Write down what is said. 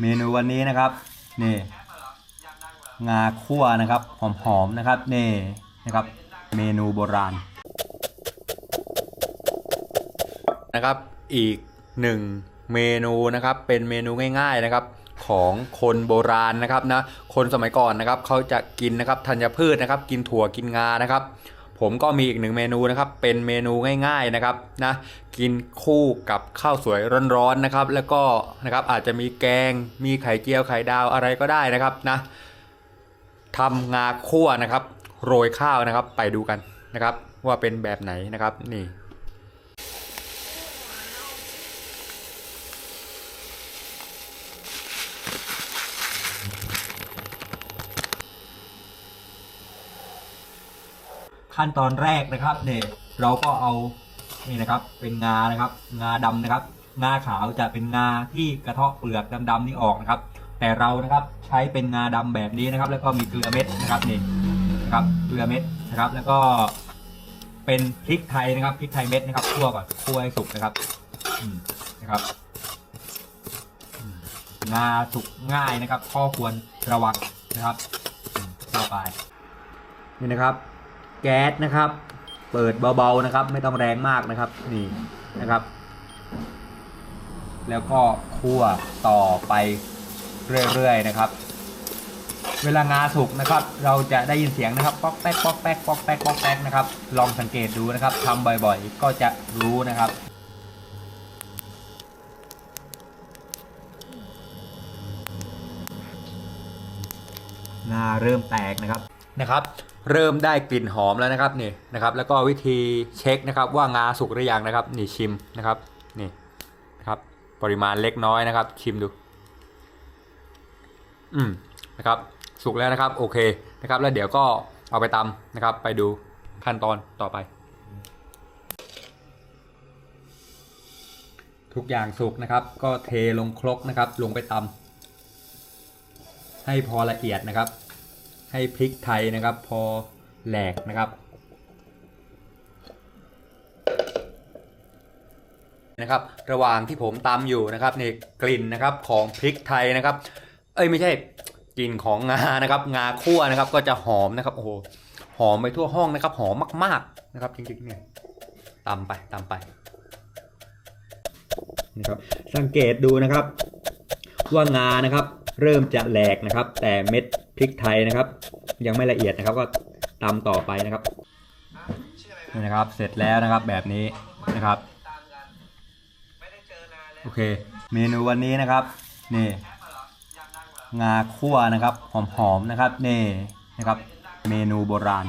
เมนูวันนี้นะครับนี่งาคั่วนะครับหอมๆนะครับนี่นะครับ เมนูโบราณ นะครับอีกหนึ่งเมนูนะครับเป็นเมนูง่าย ๆนะครับของคนโบราณนะครับนะคนสมัยก่อนนะครับเขาจะกินนะครับธัญพืชนะครับ กินถั่วกินงานะครับ ผมก็มีอีกหนึ่งเมนูนะครับ เป็นเมนูง่ายๆนะครับนะกินคู่กับข้าวสวยร้อนๆนะครับ แล้วก็นะครับอาจจะมีแกง มีไข่เจียวไข่ดาวอะไรก็ได้นะครับนะทำงาคั่วนะครับ โรยข้าวนะครับ ไปดูกันนะครับ ว่าเป็นแบบไหนนะครับนี่ ขั้นตอนแรกนะครับเนี่ยเราก็เอานี่นะครับเป็นงานะครับ งาดำนะครับ งาขาวจะเป็นงาที่กระเทาะเปลือกดำๆนี่ออกนะครับ แต่เรานะครับใช้เป็นงาดำแบบนี้นะครับ แล้วก็มีเกลือเม็ดนะครับนี่นะครับเกลือเม็ดนะครับ แล้วก็เป็นพริกไทยนะครับพริกไทยเม็ดนะครับคั่วก่อนคั่วให้สุกนะครับนะครับงาสุกง่ายนะครับ ข้อควรระวังนะครับอืมทั่วไปนี่นะครับ แก๊สนะครับ เปิดเบาๆนะครับ ไม่ต้องแรงมากนะครับนี่นะครับ แล้วก็คั่วต่อไปเรื่อยๆนะครับ เวลางาสุกนะครับ เราจะได้ยินเสียงนะครับป๊อกแป๊กป๊อกแป๊กป๊อกแป๊กป๊อกแป๊กนะครับ ลองสังเกตดูนะครับทำบ่อยๆ ก็จะรู้นะครับงาเริ่มแตกนะครับนะครับ เริ่มได้กลิ่นหอมแล้วนะครับนี่นะครับ แล้วก็วิธีเช็คนะครับว่างาสุกหรือยังนะครับ นี่ชิมนะครับนี่นะครับ ปริมาณเล็กน้อยนะครับ ชิมดู อืมนะครับสุกแล้วนะครับ โอเคนะครับ แล้วเดี๋ยวก็เอาไปตำนะครับ ไปดูขั้นตอนต่อไป ทุกอย่างสุกนะครับ ก็เทลงครกนะครับ ลงไปตำให้พอละเอียดนะครับ ให้พริกไทยนะครับ พอแหลกนะครับนะครับ ระหว่างที่ผมตำอยู่นะครับนี่กลิ่นนะครับของพริกไทยนะครับ เอ้ยไม่ใช่กลิ่นของงานะครับ งาคั่วนะครับ ก็จะหอมนะครับโอ้โหหอมไปทั่วห้องนะครับ หอมมากๆนะครับจริงๆเนี่ยตำไปตำไปนะครับสังเกตดูนะครับ ว่างานะครับ เริ่มจะแหลกนะครับ แต่เม็ด พริกไทยนะครับ ยังไม่ละเอียดนะครับก็ตำต่อไปนะครับนี่นะครับ เสร็จแล้วนะครับแบบนี้นะครับโอเค เมนูวันนี้นะครับนี่งาคั่วนะครับหอมๆนะครับนี่นะครับ เมนูโบราณ